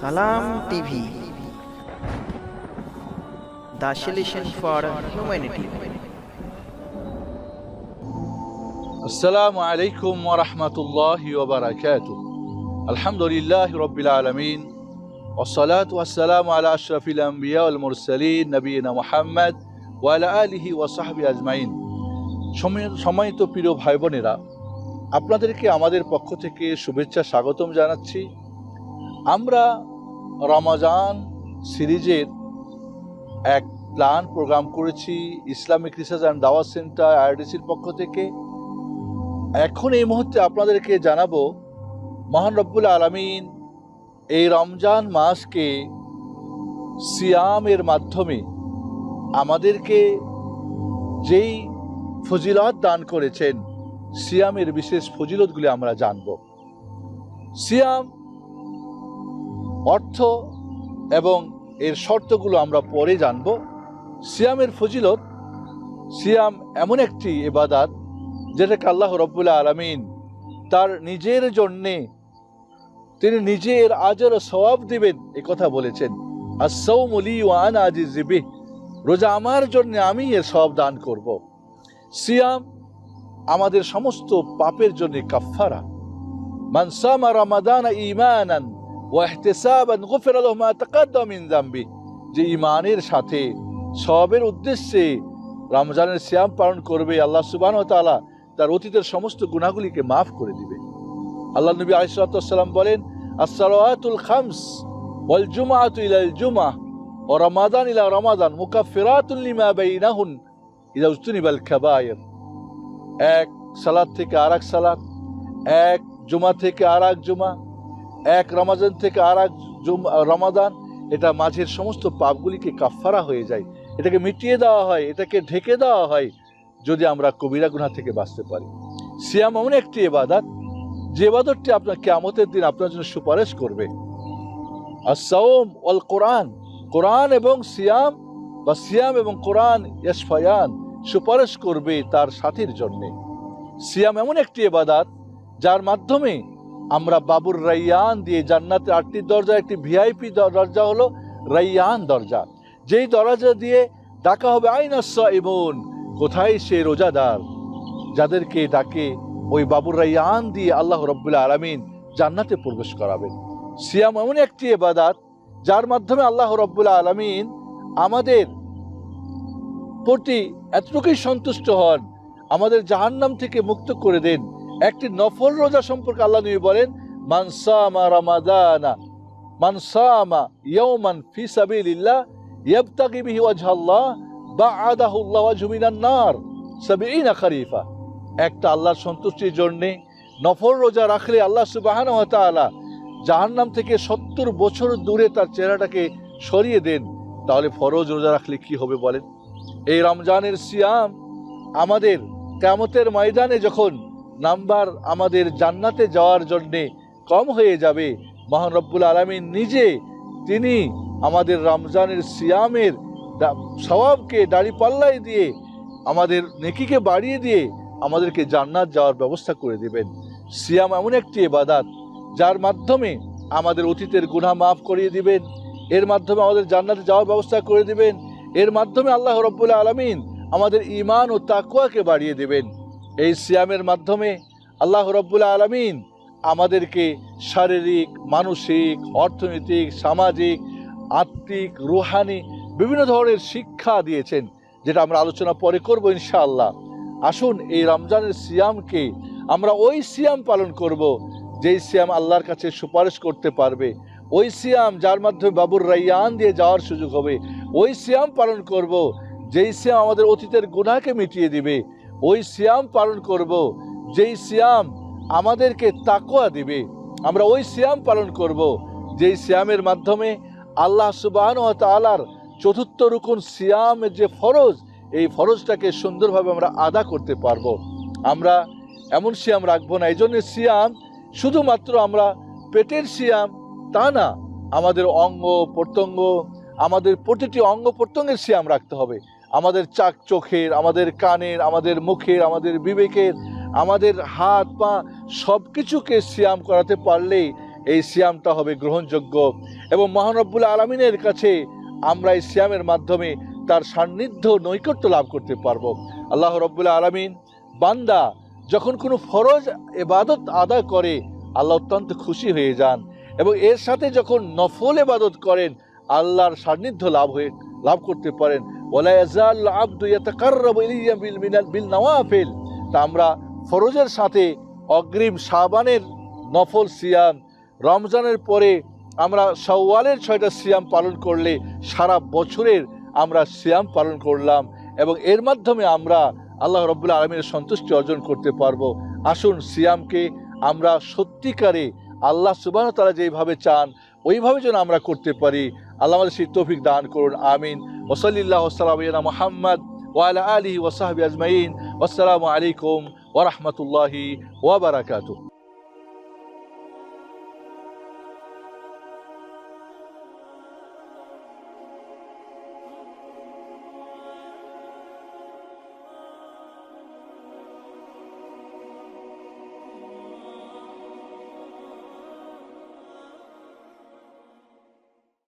Salam TV the solution for humanity السلام عليكم ورحمة الله وبركاته الحمد لله رب العالمين والصلاة والسلام على أشرف الأنبياء والمرسلين نبينا محمد وعلى آله وصحبه أجمعين সময়- সম্মানিত প্রিয় ভাই বোনেরা আপনাদেরকে আমাদের পক্ষ থেকে শুভেচ্ছা স্বাগতম জানাচ্ছি আমরা রমাজান সিরিজের এক প্ল্যান প্রোগ্রাম করেছি ইসলামিক রিসার্চ অ্যান্ড দাওয়াত সেন্টার আইআরডিসির পক্ষ থেকে। এখন এই মুহূর্তে আপনাদেরকে জানাব, মহান রব্বুল আলমিন এই রমজান মাসকে সিয়ামের মাধ্যমে আমাদেরকে যেই ফজিলত দান করেছেন, সিয়ামের বিশেষ ফজিলতগুলি আমরা জানব। সিয়াম অর্থ এবং এর শর্তগুলো আমরা পরে জানব। সিয়ামের ফজিলত, সিয়াম এমন একটি এবাদাত যেটাকে আল্লাহ রব্বুল্লাহ আলমিন তার নিজের জন্যে তিনি নিজের আজর সওয়াব দিবেন এ কথা বলেছেন। আসৌমলি ওয়ান আজিজিবি রোজা আমার জন্য আমি এর সব দান করব। সিয়াম আমাদের সমস্ত পাপের জন্য কাফফারা। মান সামা রামাদান ঈমানান ওয়া ইহতিসাবান গুফিরা লাহু মা তাকাদ্দাম মিন যামবি যে ইমানের সাথে, সবের উদ্দেশ্যে রমজানের শ্যাম পালন করবে, আল্লাহ সুবহানাহু ওয়া তাআলা তার অতীতের সমস্ত গুনাহগুলিকে মাফ করে দিবে। আল্লাহ নবী আলাইহিসসালাম বলেন as-salawatul khams wal jum'atu ila al-jum'ah wa ramadan ila ramadan mukaffiratun lima bainahun idha ujtuniba al-kaba'ir এক সালাত থেকে আরেক সালাত এক জুমা থেকে আর এক জুমা এক রমাজান থেকে আর এক রমাদান, এটা মাঝের সমস্ত পাপগুলিকে কাফফারা হয়ে যায়। এটাকে মিটিয়ে দেওয়া হয়, এটাকে ঢেকে দেওয়া হয়, যদি আমরা কবিরা গুনাহ থেকে বাঁচতে পারি। সিয়াম এমন একটি এবাদাত যে এবাদতটি আপনার কেয়ামতের দিন আপনার জন্য সুপারিশ করবে। আর সাওম অল কোরআন কোরআন এবং সিয়াম বা সিয়াম এবং কোরআন ইয়াসফায়ান সুপারিশ করবে তার সাথীর জন্যে। সিয়াম এমন একটি এবাদাত যার মাধ্যমে আমরা বাবুর রাইয়ান দিয়ে জান্নাতের আটটি দরজা, একটি ভিআইপি দরজা হলো রাইয়ান দরজা। যেই দরজা দিয়ে ডাকা হবে আইনাস ইমন কোথায় সে রোজাদার? যাদেরকে ডাকে ওই বাবুর রাইয়ান দিয়ে আল্লাহ রব্বুল্লাহ আলমিন জান্নাতে প্রবেশ করাবেন। সিয়াম এমন একটি এবাদাত যার মাধ্যমে আল্লাহ রব্বুল্লাহ আলমিন আমাদের প্রতি এতটুকুই সন্তুষ্ট হন, আমাদের জাহান্নাম থেকে মুক্ত করে দেন। একটি নফল রোজা সম্পর্কে আল্লাহ নবী বলেন মানসামা রামাদানা মানসামা ইয়াউমান ফি সাবিলিল্লাহ, ইয়াবতাগি বিহি ওয়াজহাল্লাহ, বাআদাহু আল্লাহু ওয়াজহু মিনান নার, সাবিঈনা খরিফা। একটা আল্লাহর সন্তুষ্টির জন্যে নফল রোজা রাখলে আল্লাহ সুবহানাহু ওয়া তাআলা জাহান্নাম থেকে সত্তর বছর দূরে তার চেহারাটাকে সরিয়ে দেন। তাহলে ফরজ রোজা রাখলে কি হবে বলেন? এই রমজানের সিয়াম আমাদের কেমতের ময়দানে যখন নাম্বার আমাদের জান্নাতে যাওয়ার জন্যে কম হয়ে যাবে। মহান রব্বুল আলমিন নিজে তিনি আমাদের রমজানের সিয়ামের স্বভাবকে দাড়ি পাল্লাই দিয়ে আমাদের নেকিকে বাড়িয়ে দিয়ে আমাদেরকে জান্নাত যাওয়ার ব্যবস্থা করে দেবেন। সিয়াম এমন একটি এবাদাত যার মাধ্যমে আমাদের অতীতের গুনাহ মাফ করিয়ে দিবেন, এর মাধ্যমে আমাদের জান্নাতে যাওয়ার ব্যবস্থা করে দিবেন, এর মাধ্যমে আল্লাহ রব্বুল আলমিন আমাদের ইমান ও তাকুয়াকে বাড়িয়ে দেবেন। এই সিয়ামের মাধ্যমে আল্লাহ রব্বুল আলমিন আমাদেরকে শারীরিক, মানসিক, অর্থনৈতিক, সামাজিক, আত্মিক, রুহানি বিভিন্ন ধরনের শিক্ষা দিয়েছেন, যেটা আমরা আলোচনা পরে করব ইনশাআল্লাহ। আসুন এই রমজানের সিয়ামকে আমরা ওই সিয়াম পালন করব, যেই সিয়াম আল্লাহর কাছে সুপারিশ করতে পারবে। ওই সিয়াম যার মাধ্যমে বাবুর রাইয়ান দিয়ে যাওয়ার সুযোগ হবে, ওই সিয়াম পালন করব, যেই সিয়াম আমাদের অতীতের গুণাকে মিটিয়ে দিবে। ওই সিয়াম পালন করব, যেই সিয়াম আমাদেরকে তাকোয়া দিবে। আমরা ওই সিয়াম পালন করব, যেই সিয়ামের মাধ্যমে আল্লাহ সুবাহন তালার চতুর্থ রুকুন সিয়ামের যে ফরজ, এই ফরজটাকে সুন্দরভাবে আমরা আদা করতে পারব। আমরা এমন সিয়াম রাখব না এই জন্য সিয়াম শুধুমাত্র আমরা পেটের সিয়াম, তা না, আমাদের অঙ্গ প্রত্যঙ্গ, আমাদের প্রতিটি অঙ্গ প্রত্যঙ্গের সিয়াম রাখতে হবে। আমাদের চাক চোখের, আমাদের কানের, আমাদের মুখের, আমাদের বিবেকের, আমাদের হাত, পা সব কিছুকে সিয়াম করাতে পারলেই এই সিয়ামটা হবে গ্রহণযোগ্য। এবং মহানব্বুল আলমিনের কাছে আমরা এই সিয়ামের মাধ্যমে তার সান্নিধ্য নৈকট্য লাভ করতে পারব। আল্লাহ রব্বুল্লাহ আলমিন বান্দা, যখন কোনো ফরজ এবাদত আদায় করে, আল্লাহ অত্যন্ত খুশি হয়ে যান। এবং এর সাথে যখন নফল এবাদত করেন, আল্লাহর সান্নিধ্য লাভ হয়ে, লাভ করতে পারেন। ওলা ইয়াজাল আব্দু ইয়াতাকাররাবু ইলাইয়া বিল মিনাল বিল তা আমরা ফরজের সাথে অগ্রিম শাবানের নফল সিয়াম, রমজানের পরে আমরা সওয়ালের ছয়টা সিয়াম পালন করলে সারা বছরের আমরা সিয়াম পালন করলাম এবং এর মাধ্যমে আমরা আল্লাহ রব্বুল্লা আলমীর সন্তুষ্টি অর্জন করতে পারব। আসুন সিয়ামকে আমরা সত্যিকারে আল্লাহ সুবাহ তারা যেইভাবে চান, ওইভাবে যেন আমরা করতে পারি। আল্লাহ আমাদের সেই তৌফিক দান করুন, আমিন। ওসলিল্লাহ সালাম মোহাম্মদ ওয়ালা আলী ওসাহাবি আজমাইন। আসসালামু আলাইকুম ওরহমতুল্লাহি ওয়াবারাকাতু